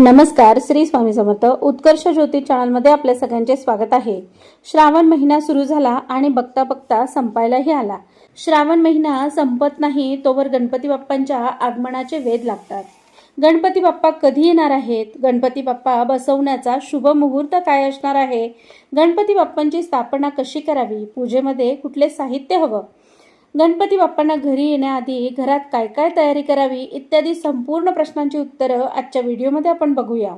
नमस्कार श्री स्वामी समर्थ. उत्कर्ष ज्योती चॅनलमध्ये आपल्या सगळ्यांचे स्वागत आहे. श्रावण महिना सुरू झाला आणि बघता बघता संपायलाही आला. श्रावण महिना संपत नाही तोवर गणपती बाप्पांच्या आगमनाचे वेध लागतात. गणपती बाप्पा कधी येणार आहेत? गणपती बाप्पा बसवण्याचा शुभ मुहूर्त काय असणार आहे? गणपती बाप्पांची स्थापना कशी करावी? पूजेमध्ये कुठले साहित्य हवं? गणपती बाप्पांना घरी येण्याआधी घरात काय काय तयारी करावी इत्यादी संपूर्ण प्रश्नांची उत्तरं आजच्या व्हिडिओमध्ये आपण बघूया.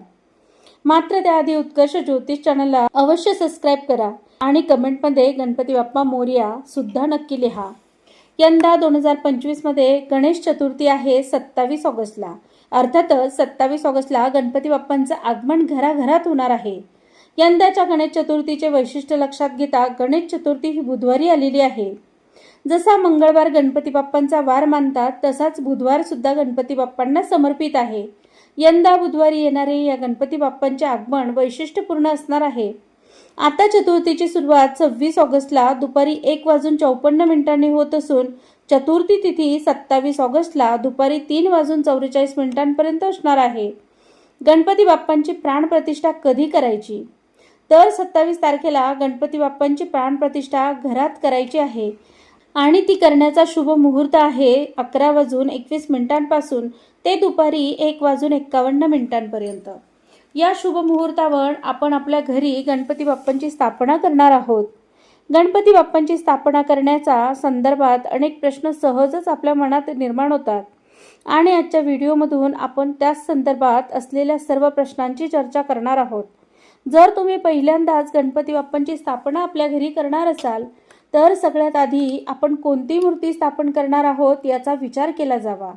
मात्र त्याआधी उत्कर्ष ज्योतिष चॅनलला अवश्य सबस्क्राईब करा आणि कमेंटमध्ये गणपती बाप्पा मोर्या सुद्धा नक्की लिहा. यंदा दोन हजार पंचवीसमध्ये गणेश चतुर्थी आहे सत्तावीस ऑगस्टला. अर्थातच सत्तावीस ऑगस्टला गणपती बाप्पांचं आगमन घराघरात होणार आहे. यंदाच्या गणेश चतुर्थीचे वैशिष्ट्य लक्षात घेता गणेश चतुर्थी ही बुधवारी आलेली आहे. जसा मंगळवार गणपती बाप्पांचा वार मानतात तसाच बुधवार सुद्धा गणपती बाप्पांना समर्पित आहे. यंदा बुधवारी येणारे या गणपती बाप्पांचे आगमन वैशिष्ट्यपूर्ण असणार आहे. आता चतुर्थीची सुरुवात सव्वीस ऑगस्टला दुपारी एक वाजून चौपन्न मिनिटांनी होत असून चतुर्थी तिथी सत्तावीस ऑगस्टला दुपारी तीन वाजून चौवेचाळीस मिनिटांपर्यंत असणार आहे. गणपती बाप्पांची प्राणप्रतिष्ठा कधी करायची? तर सत्तावीस तारखेला गणपती बाप्पांची प्राणप्रतिष्ठा घरात करायची आहे. आणि ती करण्याचा शुभ मुहूर्त आहे अकरा वाजून एकवीस मिनिटांपासून. ते दुपारी एक वाजून एक्कावन्न मिनिटांपर्यंत. या शुभ मुहूर्तावर आपण आपल्या घरी गणपती बाप्पांची स्थापना करणार आहोत. गणपती बाप्पांची स्थापना करण्याच्या संदर्भात अनेक प्रश्न सहजच आपल्या मनात निर्माण होतात. आणि आजच्या व्हिडिओमधून आपण त्याच संदर्भात असलेल्या सर्व प्रश्नांची चर्चा करणार आहोत. जर तुम्ही पहिल्यांदाच गणपती बाप्पांची स्थापना आपल्या घरी करणार असाल तर सगळ्यात आधी आपण कोणती मूर्ती स्थापन करणार आहोत याचा विचार केला जावा.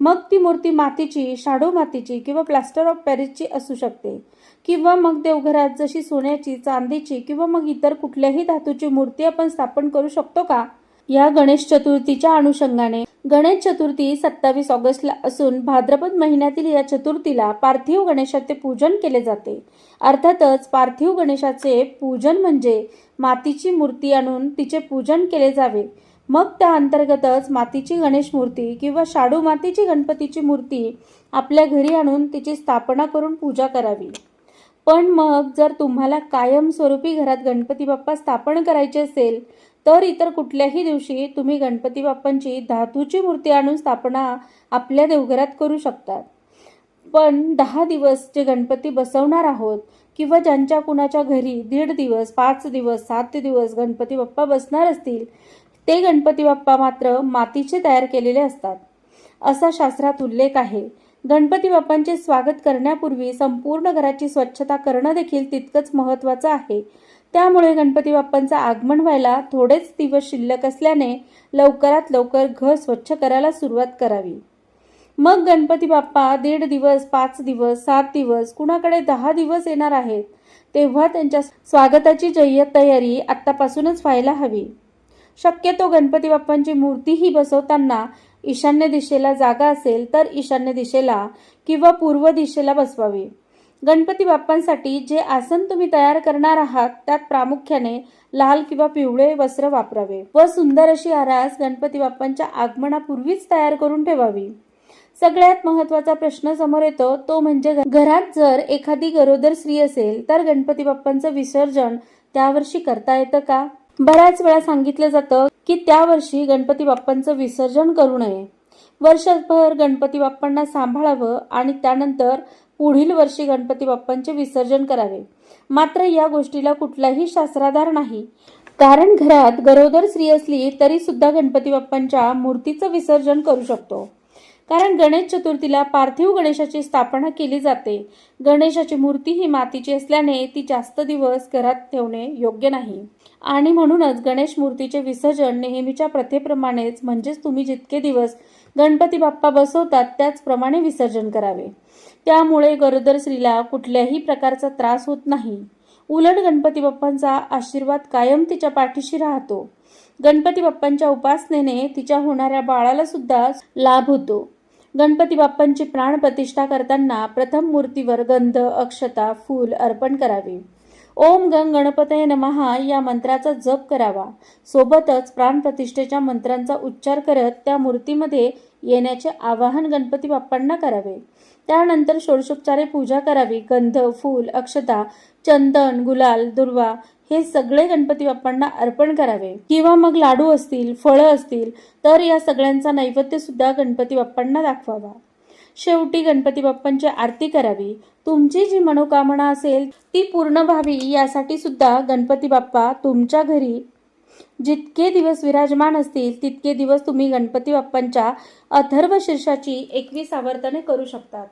मग ती मूर्ती मातीची शाडू मातीची किंवा प्लास्टर ऑफ पॅरिसची असू शकते. किंवा मग देवघरात जशी सोन्याची चांदीची किंवा मग इतर कुठल्याही धातूची मूर्ती आपण स्थापन करू शकतो का? या गणेश चतुर्थीच्या अनुषंगाने. गणेश चतुर्थी सत्तावीस ऑगस्टला असून भाद्रपद महिन्यातील या चतुर्थीला पार्थिव गणेशाचे पूजन केले जाते. अर्थातच पार्थिव गणेशाचे पूजन म्हणजे मातीची मूर्ती आणून तिचे पूजन केले जावे. मग त्या अंतर्गतच मातीची गणेश मूर्ती किंवा शाडू मातीची गणपतीची मूर्ती आपल्या घरी आणून तिची स्थापना करून पूजा करावी. पण मग जर तुम्हाला कायमस्वरूपी घरात गणपती बाप्पा स्थापन करायचे असेल तर इतर कुठल्याही दिवशी तुम्ही गणपती बाप्पांची धातूची मूर्ती आणून स्थापना आपल्या देवघरात करू शकतात पण दहा दिवस जे गणपती बसवणार आहोत किंवा ज्यांच्या कुणाच्या घरी दीड दिवस पाच दिवस सात दिवस गणपती बाप्पा बसणार असतील ते गणपती बाप्पा मात्र मातीचे तयार केलेले असतात. असा शास्त्रात उल्लेख आहे. गणपती बाप्पांचे स्वागत करण्यापूर्वी संपूर्ण घराची स्वच्छता करणं देखील तितकंच महत्त्वाचं आहे. त्यामुळे गणपती बाप्पांचं आगमन व्हायला थोडेच दिवस शिल्लक असल्याने लवकरात लवकर घर स्वच्छ करायला सुरुवात करावी. मग गणपती बाप्पा दीड दिवस पाच दिवस सात दिवस कुणाकडे दहा दिवस येणार आहेत तेव्हा त्यांच्या स्वागताची जय्यत तयारी आत्तापासूनच व्हायला हवी. शक्यतो गणपती बाप्पांची मूर्तीही बसवताना ईशान्य दिशेला जागा असेल तर ईशान्य दिशेला किंवा पूर्व दिशेला बसवावी. गणपती बाप्पांसाठी जे आसन तुम्ही तयार करणार आहात त्यात प्रामुख्याने लाल किंवा पिवळे वस्त्र वापरावे व सुंदर अशी आरास गणपती बाप्पांच्या आगमनापूर्वीच तयार करून ठेवावी. सगळ्यात महत्त्वाचा प्रश्न समोर येतो तो म्हणजे घरात जर एखादी गरोदर स्त्री असेल तर गणपती बाप्पांचं विसर्जन त्यावर्षी करता येतं का? बऱ्याच वेळा सांगितलं जातं की त्या वर्षी गणपती बाप्पांचं विसर्जन करू नये. वर्षभर गणपती बाप्पांना सांभाळावं आणि त्यानंतर पुढील वर्षी गणपती बाप्पांचे विसर्जन करावे. मात्र या गोष्टीला कुठलाही शास्त्राधार नाही. कारण घरात गरोदर स्त्री असली तरी सुद्धा गणपती बाप्पांच्या मूर्तीचं विसर्जन करू शकतो. कारण गणेश चतुर्थीला पार्थिव गणेशाची स्थापना केली जाते. गणेशाची मूर्ती ही मातीची असल्याने ती जास्त दिवस घरात ठेवणे योग्य नाही. आणि म्हणूनच गणेश मूर्तीचे विसर्जन नेहमीच्या प्रथेप्रमाणेच म्हणजेच तुम्ही जितके दिवस गणपती बाप्पा बसवतात त्याचप्रमाणे विसर्जन करावे. त्यामुळे गरोदर स्त्रीला कुठल्याही प्रकारचा त्रास होत नाही. उलट गणपती बाप्पांचा आशीर्वाद कायम तिच्या पाठीशी राहतो. गणपती बाप्पांच्या उपासनेने तिच्या होणाऱ्या बाळाला सुद्धा लाभ होतो. गणपती बाप्पांची प्राण प्रतिष्ठा करताना प्रथम मूर्तीवर गंध अक्षता फूल अर्पण करावी. ओम गंग गणपतये नमहा या मंत्राचा जप करावा. सोबतच प्राणप्रतिष्ठेच्या मंत्रांचा उच्चार करत त्या मूर्तीमध्ये येण्याचे आवाहन गणपती बाप्पांना करावे. त्यानंतर षोडशोपचारे पूजा करावी. गंध फूल अक्षता चंदन गुलाल दुर्वा हे सगळे गणपती बाप्पांना अर्पण करावे. किंवा मग लाडू असतील फळं असतील तर या सगळ्यांचा नैवेद्य सुद्धा गणपती बाप्पांना दाखवावा. शेवटी गणपती बाप्पांची आरती करावी. तुमची जी मनोकामना असेल ती पूर्ण व्हावी यासाठी सुद्धा गणपती बाप्पा तुमच्या घरी जितके दिवस विराजमान असतील तितके दिवस तुम्ही गणपती बाप्पांच्या अथर्व शीर्षाची एकवीस आवर्तने करू शकतात.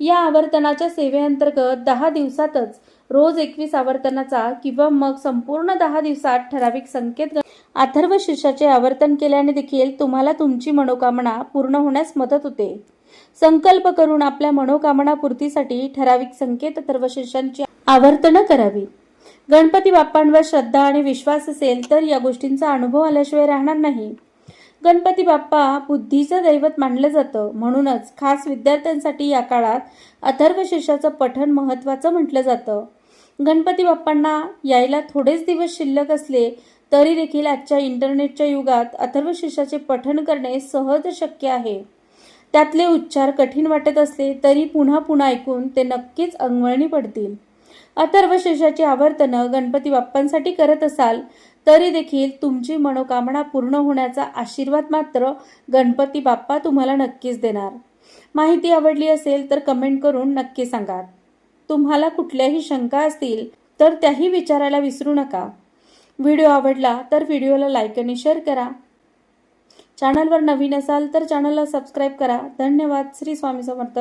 या आवर्तनाच्या सेवेअंतर्गत दहा दिवसातच रोज एकवीस आवर्तनाचा किंवा मग संपूर्ण दहा दिवसात ठराविक संकेत अथर्व शीर्षाचे आवर्तन केल्याने देखील तुम्हाला तुमची मनोकामना पूर्ण होण्यास मदत होते. संकल्प करून आपल्या मनोकामना पूर्तीसाठी ठराविक संकेत अथर्व शीर्षांची आवर्तनं करावी. गणपती बाप्पांवर श्रद्धा आणि विश्वास असेल तर या गोष्टींचा अनुभव आल्याशिवाय राहणार नाही. गणपती बाप्पा बुद्धीचं दैवत मानलं जातं. म्हणूनच खास विद्यार्थ्यांसाठी या काळात अथर्व शीर्षाचं पठण महत्त्वाचं म्हटलं जातं. गणपती बाप्पांना यायला थोडेच दिवस शिल्लक असले तरी देखील आजच्या इंटरनेटच्या युगात अथर्व शीर्षाचे पठण करणे सहज शक्य आहे. त्यातले उच्चार कठीण वाटत असले तरी पुन्हा पुन्हा ऐकून ते नक्कीच अंगवळणी पडतील. अथर्व शेषाची आवर्तनं गणपती बाप्पांसाठी करत असाल तरी देखील तुमची मनोकामना पूर्ण होण्याचा आशीर्वाद मात्र गणपती बाप्पा तुम्हाला नक्कीच देणार. माहिती आवडली असेल तर कमेंट करून नक्की सांगा. तुम्हाला कुठल्याही शंका असतील तर त्याही विचारायला विसरू नका. व्हिडिओ आवडला तर व्हिडिओला लाईक आणि शेअर करा. चॅनलवर नवीन असाल तर चॅनलला सबस्क्राईब करा. धन्यवाद. श्री स्वामी समर्थ.